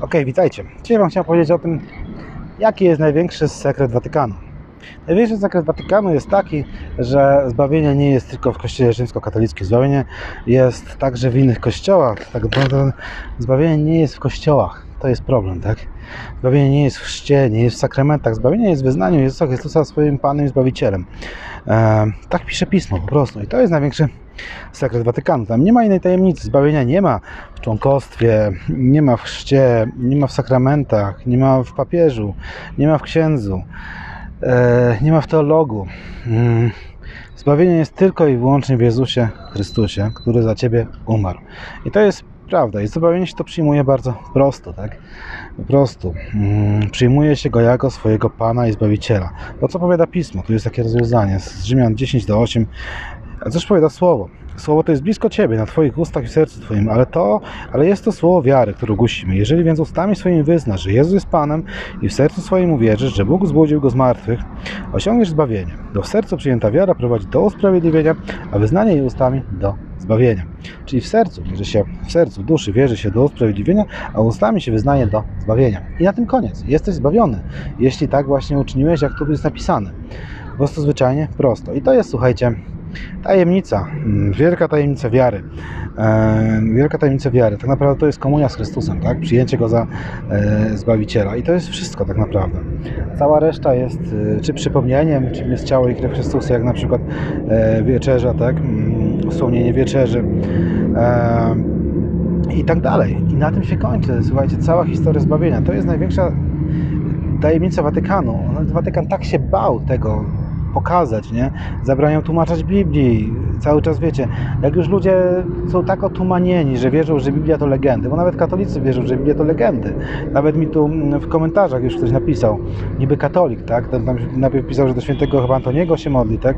Ok, witajcie. Dzisiaj Wam chciałem powiedzieć o tym, jaki jest największy sekret Watykanu. Największy sekret Watykanu jest taki, że zbawienie nie jest tylko w kościele rzymskokatolickim. Zbawienie jest także w innych kościołach. Tak naprawdę zbawienie nie jest w kościołach. To jest problem, tak? Zbawienie nie jest w chrzcie, nie jest w sakramentach. Zbawienie jest w wyznaniu Jezusa Chrystusa swoim Panem i Zbawicielem. E, tak pisze Pismo po prostu. I to jest największy sekret Watykanu. Tam nie ma innej tajemnicy. Zbawienia nie ma w członkostwie, nie ma w chrzcie, nie ma w sakramentach, nie ma w papieżu, nie ma w księdzu, e, nie ma w teologu. Mm. Zbawienie jest tylko i wyłącznie w Jezusie Chrystusie, który za Ciebie umarł. I to jest prawda. I zbawienie się to przyjmuje bardzo prosto, tak? Po prostu. Mm, przyjmuje się go jako swojego Pana i Zbawiciela. To co powiada Pismo? Tu jest takie rozwiązanie z Rzymian 10 do 8. A cóż powiada Słowo? Słowo to jest blisko Ciebie, na Twoich ustach i sercu Twoim, ale to, ale jest to słowo wiary, które głosimy. Jeżeli więc ustami swoimi wyznasz, że Jezus jest Panem i w sercu swoim uwierzysz, że Bóg zbudził Go z martwych, osiągniesz zbawienie. Do sercu przyjęta wiara prowadzi do usprawiedliwienia, a wyznanie jej ustami do zbawienia. Czyli w sercu wierzy się, w sercu, duszy wierzy się do usprawiedliwienia, a ustami się wyznaje do zbawienia. I na tym koniec. Jesteś zbawiony, jeśli tak właśnie uczyniłeś, jak tu jest napisane. Po prostu zwyczajnie prosto. I to jest, słuchajcie, tajemnica, mm, wielka tajemnica wiary. Wielka tajemnica wiary. Tak naprawdę to jest komunia z Chrystusem, tak? Przyjęcie Go za e, Zbawiciela. I to jest wszystko tak naprawdę. Cała reszta jest e, czy przypomnieniem, czym jest ciało i krew Chrystusa, jak na przykład e, wieczerza, tak? Mm, Wspomnienie wieczerzy. I tak dalej. I na tym się kończy, słuchajcie, cała historia zbawienia. To jest największa tajemnica Watykanu. Watykan tak się bał tego pokazać, nie? Zabraniał tłumaczać Biblii. Cały czas wiecie, jak już ludzie są tak otumanieni, że wierzą, że Biblia to legendy, bo nawet katolicy wierzą, że Biblia to legendy. Nawet mi tu mm, w komentarzach już ktoś napisał, niby katolik, tak? Tam, tam najpierw pisał, że do świętego chyba Antoniego się modli, tak?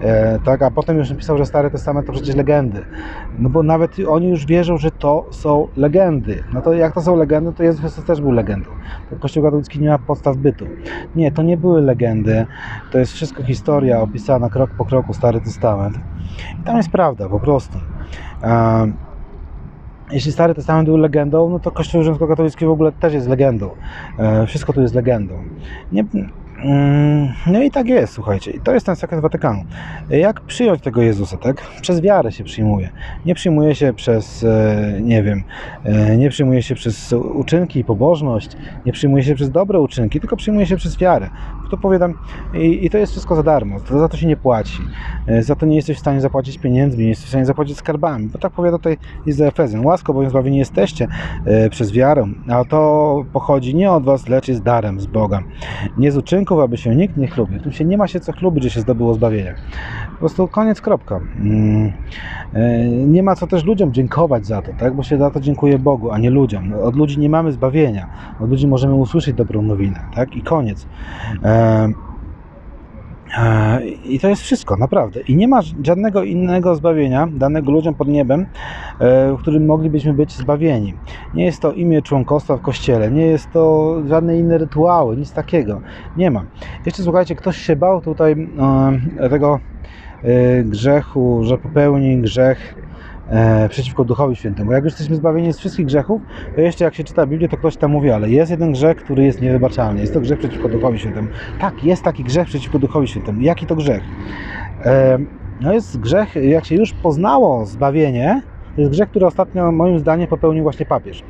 E, tak? A potem już napisał, że Stary Testament to przecież legendy. No bo nawet oni już wierzą, że to są legendy. No to jak to są legendy, to Jezus Chrystus też był legendą. Kościół katolicki nie ma podstaw bytu. Nie, to nie były legendy. To jest wszystko historia opisana krok po kroku, Stary Testament. I tam jest prawda, po prostu. Jeśli Stary Testament był legendą, no to Kościół rzymskokatolicki w ogóle też jest legendą. E, wszystko tu jest legendą. Nie, mm, no i tak jest, słuchajcie. I to jest ten sekret Watykanu. Jak przyjąć tego Jezusa, tak? Przez wiarę się przyjmuje. Nie przyjmuje się przez, e, nie wiem, e, nie przyjmuje się przez uczynki i pobożność, nie przyjmuje się przez dobre uczynki, tylko przyjmuje się przez wiarę. To powiadam, i, i to jest wszystko za darmo, to za to się nie płaci. E, Za to nie jesteś w stanie zapłacić pieniędzmi, nie jesteś w stanie zapłacić skarbami, bo tak powiada tutaj jest do Efezjan. Łaską bowiem zbawieni jesteście e, przez wiarę, a to pochodzi nie od was, lecz jest darem z Boga. Nie z uczynków, aby się nikt nie chlubił. Tu się nie ma się co chlubić, że się zdobyło zbawienie. Po prostu koniec, kropka. Mm. E, Nie ma co też ludziom dziękować za to, tak? bo się za to dziękuję Bogu, a nie ludziom. Od ludzi nie mamy zbawienia. Od ludzi możemy usłyszeć dobrą nowinę, tak? I koniec. E, I to jest wszystko, naprawdę. I nie ma żadnego innego zbawienia danego ludziom pod niebem, e, w którym moglibyśmy być zbawieni. Nie jest to imię członkostwa w kościele, nie jest to żadne inne rytuały, nic takiego. Nie ma. Jeszcze słuchajcie, ktoś się bał tutaj e, tego e, grzechu, że popełni grzech e, przeciwko Duchowi Świętemu. Jak już jesteśmy zbawieni z wszystkich grzechów, to jeszcze jak się czyta Biblię, to ktoś tam mówi, ale jest jeden grzech, który jest niewybaczalny. Jest to grzech przeciwko Duchowi Świętemu. Tak, jest taki grzech przeciwko Duchowi Świętemu. Jaki to grzech? E, no jest grzech, jak się już poznało zbawienie, to jest grzech, który ostatnio moim zdaniem popełnił właśnie papież.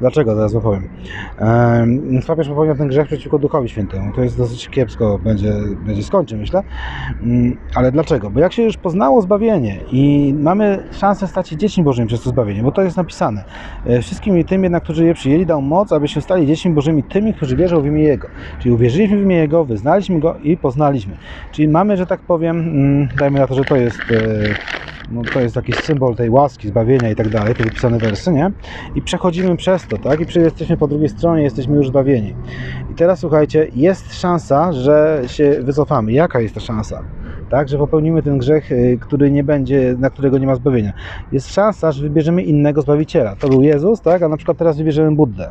Dlaczego? Zaraz opowiem. Papież popełnił ten grzech przeciwko Duchowi Świętemu. To jest dosyć kiepsko, będzie, będzie skończy, myślę. Mm, Ale dlaczego? Bo jak się już poznało zbawienie i mamy szansę stać się dziećmi Bożymi przez to zbawienie, bo to jest napisane. E, Wszystkim tym jednak, którzy je przyjęli, dał moc, aby się stali dziećmi Bożymi tymi, którzy wierzą w imię Jego. Czyli uwierzyliśmy w imię Jego, wyznaliśmy Go i poznaliśmy. Czyli mamy, że tak powiem, mm, dajmy na to, że to jest... e, no to jest jakiś symbol tej łaski, zbawienia i tak dalej, te wypisane wersy, nie? I przechodzimy przez to, tak? I jesteśmy po drugiej stronie, jesteśmy już zbawieni. I teraz słuchajcie, jest szansa, że się wycofamy. Jaka jest ta szansa? Tak, że popełnimy ten grzech, y, który nie będzie, na którego nie ma zbawienia. Jest szansa, że wybierzemy innego Zbawiciela. To był Jezus, tak, a na przykład teraz wybierzemy Buddę.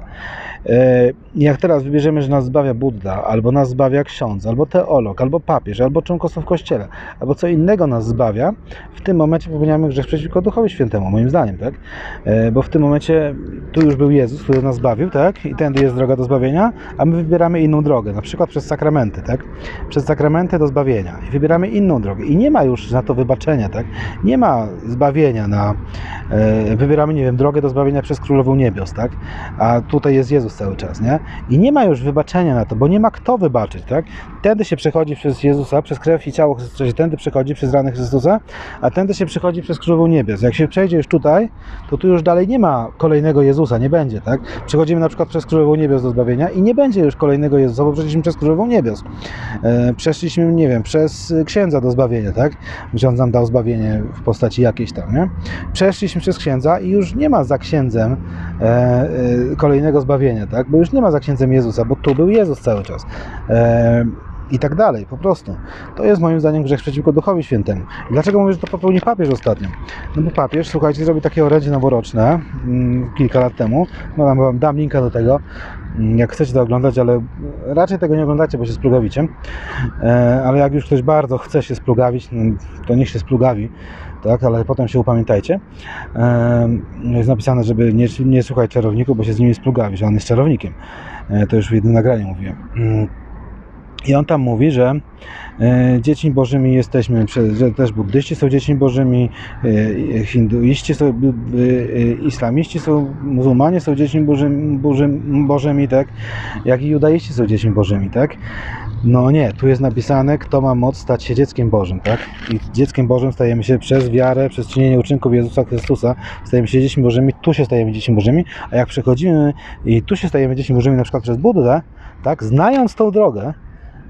E, Jak teraz wybierzemy, że nas zbawia Budda, albo nas zbawia ksiądz, albo teolog, albo papież, albo członkostwo w kościele, albo co innego nas zbawia, w tym momencie popełniamy grzech przeciwko Duchowi Świętemu, moim zdaniem, tak? E, Bo w tym momencie tu już był Jezus, który nas zbawił, tak? I tędy jest droga do zbawienia, a my wybieramy inną drogę, na przykład przez sakramenty, tak? Przez sakramenty do zbawienia. I wybieramy inną drogę. I nie ma już na to wybaczenia, tak? Nie ma zbawienia na... E, wybieramy, nie wiem, drogę do zbawienia przez Królową Niebios, tak? A tutaj jest Jezus cały czas, nie? I nie ma już wybaczenia na to, bo nie ma kto wybaczyć, tak? Tędy się przechodzi przez Jezusa, przez krew i ciało Chrystusa, tędy przechodzi przez rany Chrystusa, a tędy się przechodzi przez Królową Niebios. Jak się przejdzie już tutaj, to tu już dalej nie ma kolejnego Jezusa, nie będzie, tak? Przechodzimy na przykład przez Królową Niebios do zbawienia i nie będzie już kolejnego Jezusa, bo przeszliśmy przez Królową Niebios. E, przeszliśmy, nie wiem, przez księdza do zbawienia, tak? Ksiądz nam dał zbawienie w postaci jakiejś tam, nie? Przeszliśmy przez księdza i już nie ma za księdzem e, e, kolejnego zbawienia, tak? Bo już nie ma za księdzem Jezusa, bo tu był Jezus cały czas. E, i tak dalej, po prostu. To jest moim zdaniem grzech przeciwko Duchowi Świętemu. I dlaczego mówię, że to popełnił papież ostatnio? No bo papież, słuchajcie, zrobił takie orędzie noworoczne mm, kilka lat temu. No dam, wam- dam linka do tego, mm, jak chcecie to oglądać, ale raczej tego nie oglądacie, bo się splugawicie. E, ale jak już ktoś bardzo chce się splugawić, no, to niech się splugawi, tak, ale potem się upamiętajcie. E, jest napisane, żeby nie, nie słuchać czarowników, bo się z nimi splugawi, że on jest czarownikiem. E, to już w jednym nagraniu mówiłem. I on tam mówi, że e, dziećmi bożymi jesteśmy, że też buddyści są dziećmi bożymi, e, hinduiści są, e, islamiści są, muzułmanie są dziećmi bożymi, bożymi, bożymi, tak? Jak i judaiści są dziećmi bożymi, tak? No nie, tu jest napisane, kto ma moc stać się dzieckiem Bożym, tak? I dzieckiem Bożym stajemy się przez wiarę, przez czynienie uczynków Jezusa Chrystusa, stajemy się dziećmi Bożymi, tu się stajemy dziećmi Bożymi, a jak przechodzimy i tu się stajemy dziećmi Bożymi na przykład przez Buddę, tak? Znając tą drogę,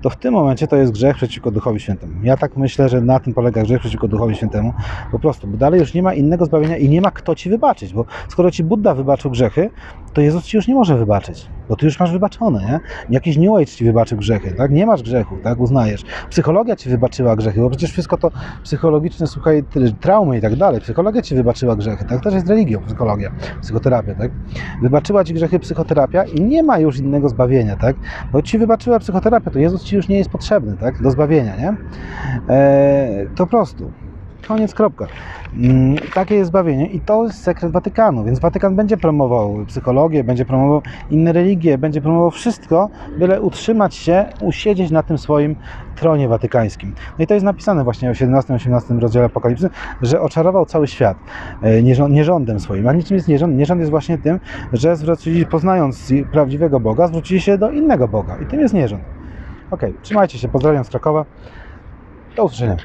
to w tym momencie to jest grzech przeciwko Duchowi Świętemu. Ja tak myślę, że na tym polega grzech przeciwko Duchowi Świętemu. Po prostu, bo dalej już nie ma innego zbawienia i nie ma kto ci wybaczyć, bo skoro ci Buddha wybaczył grzechy, to Jezus ci już nie może wybaczyć, bo ty już masz wybaczone, nie? Jakiś New Age ci wybaczył grzechy, tak? Nie masz grzechu, tak? Uznajesz. Psychologia ci wybaczyła grzechy, bo przecież wszystko to psychologiczne, słuchaj, traumy i tak dalej. Psychologia ci wybaczyła grzechy, tak? Też jest religią, psychologia, psychoterapia, tak? Wybaczyła ci grzechy psychoterapia i nie ma już innego zbawienia, tak? Bo ci wybaczyła psychoterapia, to Jezus ci już nie jest potrzebny, tak? Do zbawienia, nie? Eee, to prostu. Koniec, kropka. Mm, Takie jest zbawienie i to jest sekret Watykanu, więc Watykan będzie promował psychologię, będzie promował inne religie, będzie promował wszystko, byle utrzymać się, usiedzieć na tym swoim tronie watykańskim. No i to jest napisane właśnie w 17-18 rozdziale Apokalipsy, że oczarował cały świat e, nierząd, nierządem swoim. A niczym jest nierząd? Nierząd jest właśnie tym, że zwrócili, poznając prawdziwego Boga, zwrócili się do innego Boga i tym jest nierząd. Okej, trzymajcie się, pozdrawiam z Krakowa. Do usłyszenia.